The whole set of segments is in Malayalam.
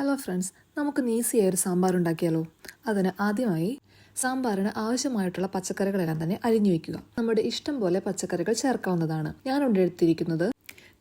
ഹലോ ഫ്രണ്ട്സ് നമുക്ക് ഈസിയായ ഒരു സാമ്പാർ ഉണ്ടാക്കിയാലോ? അതിന് ആദ്യമായി സാമ്പാറിന് ആവശ്യമായിട്ടുള്ള പച്ചക്കറികളെല്ലാം തന്നെ അരിഞ്ഞു വെക്കുക. നമ്മുടെ ഇഷ്ടം പോലെ പച്ചക്കറികൾ ചേർക്കാവുന്നതാണ്. ഞാൻ എടുത്തിരിക്കുന്നത്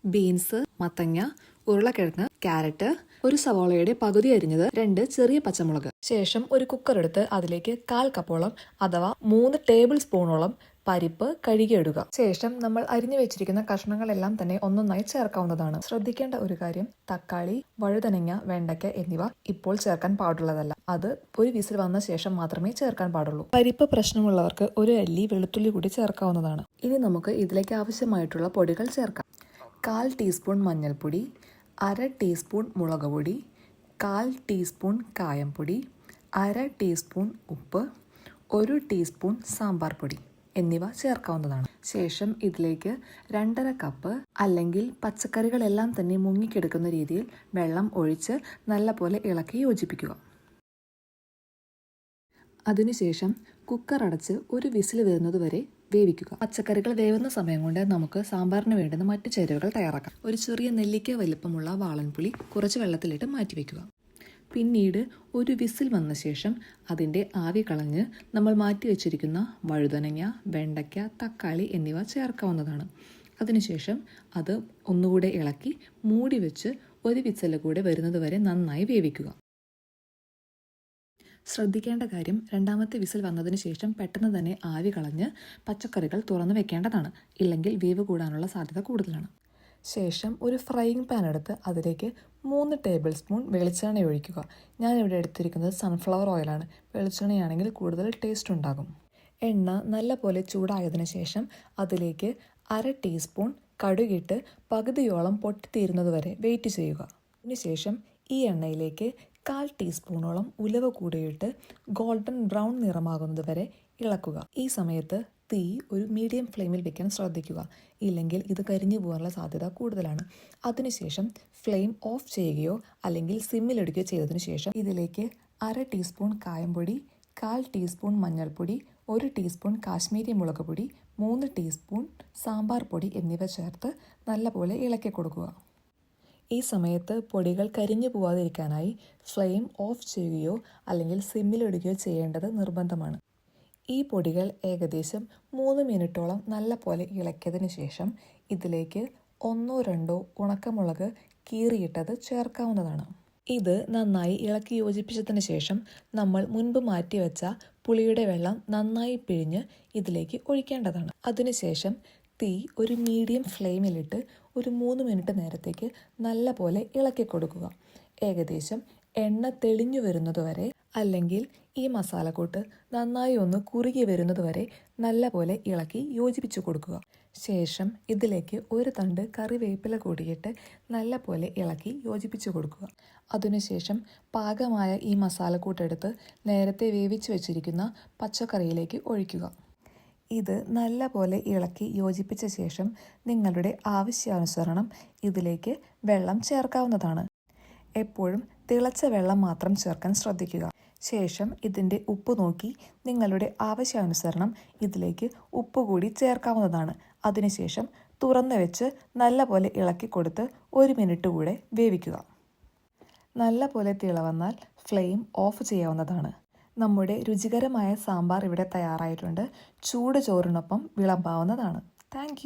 ബീൻസ് മത്തങ്ങ ഉരുളക്കിഴങ്ങ് ക്യാരറ്റ് ഒരു സവാളയുടെ പകുതി അരിഞ്ഞത് രണ്ട് ചെറിയ പച്ചമുളക്. ശേഷം ഒരു കുക്കർ എടുത്ത് അതിലേക്ക് കാൽ കപ്പോളം അഥവാ മൂന്ന് ടേബിൾ സ്പൂണോളം പരിപ്പ് കഴുകിയിടുക ശേഷം നമ്മൾ അരിഞ്ഞു വെച്ചിരിക്കുന്ന കഷ്ണങ്ങളെല്ലാം തന്നെ ഒന്നൊന്നായി ചേർക്കാവുന്നതാണ്. ശ്രദ്ധിക്കേണ്ട ഒരു കാര്യം തക്കാളി വഴുതനങ്ങ വെണ്ടയ്ക്ക എന്നിവ ഇപ്പോൾ ചേർക്കാൻ പാടുള്ളതല്ല. അത് ഒരു വിസിൽ വന്ന ശേഷം മാത്രമേ ചേർക്കാൻ പാടുള്ളൂ. പരിപ്പ് പ്രശ്നമുള്ളവർക്ക് ഒരു അല്ലി വെളുത്തുള്ളി കൂടി ചേർക്കാവുന്നതാണ്. ഇനി നമുക്ക് ഇതിലേക്ക് ആവശ്യമായിട്ടുള്ള പൊടികൾ ചേർക്കാം. കാൽ ടീസ്പൂൺ മഞ്ഞൾപ്പൊടി അര ടീസ്പൂൺ മുളക് പൊടി കാൽ ടീസ്പൂൺ കായംപൊടി അര ടീസ്പൂൺ ഉപ്പ് ഒരു ടീസ്പൂൺ സാമ്പാർ പൊടി. എന്നിവ ചേർക്കാവുന്നതാണ്. ശേഷം ഇതിലേക്ക് രണ്ടര കപ്പ് അല്ലെങ്കിൽ പച്ചക്കറികളെല്ലാം തന്നെ മുങ്ങിക്കെടുക്കുന്ന രീതിയിൽ വെള്ളം ഒഴിച്ച് നല്ലപോലെ ഇളക്കി യോജിപ്പിക്കുക. അതിനുശേഷം കുക്കർ അടച്ച് ഒരു വിസിൽ വരുന്നത് വരെ വേവിക്കുക. പച്ചക്കറികൾ വേവുന്ന സമയം കൊണ്ട് നമുക്ക് സാമ്പാറിന് വേണ്ടുന്ന മറ്റു ചേരുവകൾ തയ്യാറാക്കാം. ഒരു ചെറിയ നെല്ലിക്ക വലിപ്പമുള്ള വാളൻപുളി കുറച്ച് വെള്ളത്തിലിട്ട് മാറ്റിവെക്കുക. പിന്നീട് ഒരു വിസിൽ വന്ന ശേഷം അതിന്റെ ആവി കളഞ്ഞ് നമ്മൾ മാറ്റി വെച്ചിരിക്കുന്ന വഴുതനങ്ങ വെണ്ടയ്ക്ക തക്കാളി എന്നിവ ചേർക്കാവുന്നതാണ്. അതിനുശേഷം അത് ഒന്നുകൂടെ ഇളക്കി മൂടി വെച്ച് ഒരു വിസൽ കൂടെ വരുന്നത് വരെ നന്നായി വേവിക്കുക. ശ്രദ്ധിക്കേണ്ട കാര്യം രണ്ടാമത്തെ വിസിൽ വന്നതിന് ശേഷം പെട്ടെന്ന് തന്നെ ആവി കളഞ്ഞ് പച്ചക്കറികൾ തുറന്നു വെക്കേണ്ടതാണ്. ഇല്ലെങ്കിൽ വേവ് കൂടാനുള്ള സാധ്യത കൂടുതലാണ്. ശേഷം ഒരു ഫ്രൈയിങ് പാൻ എടുത്ത് അതിലേക്ക് മൂന്ന് ടേബിൾ സ്പൂൺ വെളിച്ചെണ്ണ ഒഴിക്കുക. ഞാനിവിടെ എടുത്തിരിക്കുന്നത് സൺഫ്ലവർ ഓയിലാണ് വെളിച്ചെണ്ണയാണെങ്കിൽ കൂടുതൽ ടേസ്റ്റ് ഉണ്ടാകും. എണ്ണ നല്ല പോലെ ചൂടായതിനു ശേഷം അതിലേക്ക് അര ടീസ്പൂൺ കടുകിട്ട് പകുതിയോളം പൊട്ടിത്തീരുന്നത് വരെ വെയിറ്റ് ചെയ്യുക. അതിനുശേഷം ഈ എണ്ണയിലേക്ക് കാൽ ടീസ്പൂണോളം ഉലവ കൂടിയിട്ട് ഗോൾഡൻ ബ്രൗൺ നിറമാകുന്നത് വരെ ഇളക്കുക. ഈ സമയത്ത് തീ ഒരു മീഡിയം ഫ്ലെയിമിൽ വെക്കാൻ ശ്രദ്ധിക്കുക. ഇല്ലെങ്കിൽ ഇത് കരിഞ്ഞു പോകാനുള്ള സാധ്യത കൂടുതലാണ്. അതിനുശേഷം ഫ്ലെയിം ഓഫ് ചെയ്യുകയോ അല്ലെങ്കിൽ സിമ്മിലിടുകയോ ചെയ്തതിന് ശേഷം ഇതിലേക്ക് അര ടീസ്പൂൺ കായംപൊടി കാൽ ടീസ്പൂൺ മഞ്ഞൾപ്പൊടി ഒരു ടീസ്പൂൺ കാശ്മീരി മുളക് പൊടി മൂന്ന് ടീസ്പൂൺ സാമ്പാർ പൊടി എന്നിവ ചേർത്ത് നല്ലപോലെ ഇളക്കി കൊടുക്കുക. ഈ സമയത്ത് പൊടികൾ കരിഞ്ഞു പോവാതിരിക്കാനായി ഫ്ലെയിം ഓഫ് ചെയ്യുകയോ അല്ലെങ്കിൽ സിമ്മിലിടുകയോ ചെയ്യേണ്ടത് നിർബന്ധമാണ്. ഈ പൊടികൾ ഏകദേശം മൂന്ന് മിനിറ്റോളം നല്ല പോലെ ഇളക്കിയതിന് ശേഷം ഇതിലേക്ക് ഒന്നോ രണ്ടോ ഉണക്കമുളക് കീറിയിട്ടത് ചേർക്കാവുന്നതാണ്. ഇത് നന്നായി ഇളക്കി യോജിപ്പിച്ചതിന് ശേഷം നമ്മൾ മുൻപ് മാറ്റിവെച്ച പുളിയുടെ വെള്ളം നന്നായി പിഴിഞ്ഞ് ഇതിലേക്ക് ഒഴിക്കേണ്ടതാണ്. അതിനുശേഷം തീ ഒരു മീഡിയം ഫ്ലെയിമിലിട്ട് ഒരു മൂന്ന് മിനിറ്റ് നേരത്തേക്ക് നല്ല പോലെ ഇളക്കി കൊടുക്കുക. ഏകദേശം എണ്ണ തെളിഞ്ഞു വരുന്നതുവരെ അല്ലെങ്കിൽ ഈ മസാലക്കൂട്ട് നന്നായി ഒന്ന് കുറുകി വരുന്നതുവരെ നല്ല പോലെ ഇളക്കി യോജിപ്പിച്ചു കൊടുക്കുക. ശേഷം ഇതിലേക്ക് ഒരു തണ്ട് കറിവേപ്പില കൂടിയിട്ട് നല്ല പോലെ ഇളക്കി യോജിപ്പിച്ചു കൊടുക്കുക. അതിനുശേഷം പാകമായ ഈ മസാലക്കൂട്ടെടുത്ത് നേരത്തെ വേവിച്ചു വെച്ചിരിക്കുന്ന പച്ചക്കറിയിലേക്ക് ഒഴിക്കുക. ഇത് നല്ലപോലെ ഇളക്കി യോജിപ്പിച്ച ശേഷം നിങ്ങളുടെ ആവശ്യാനുസരണം ഇതിലേക്ക് വെള്ളം ചേർക്കാവുന്നതാണ്. എപ്പോഴും തിളച്ച വെള്ളം മാത്രം ചേർക്കാൻ ശ്രദ്ധിക്കുക. ശേഷം ഇതിന്റെ ഉപ്പ് നോക്കി നിങ്ങളുടെ ആവശ്യാനുസരണം ഇതിലേക്ക് ഉപ്പ് കൂടി ചേർക്കാവുന്നതാണ്. അതിനുശേഷം തുറന്നു വെച്ച് നല്ലപോലെ ഇളക്കി കൊടുത്ത് ഒരു മിനിറ്റ് കൂടെ വേവിക്കുക. നല്ലപോലെ തിളവന്നാൽ തിള വന്നാൽ ഫ്ലെയിം ഓഫ് ചെയ്യാവുന്നതാണ്. നമ്മുടെ രുചികരമായ സാമ്പാർ ഇവിടെ തയ്യാറായിട്ടുണ്ട്. ചൂട് ചോറിനൊപ്പം വിളമ്പാവുന്നതാണ്. താങ്ക്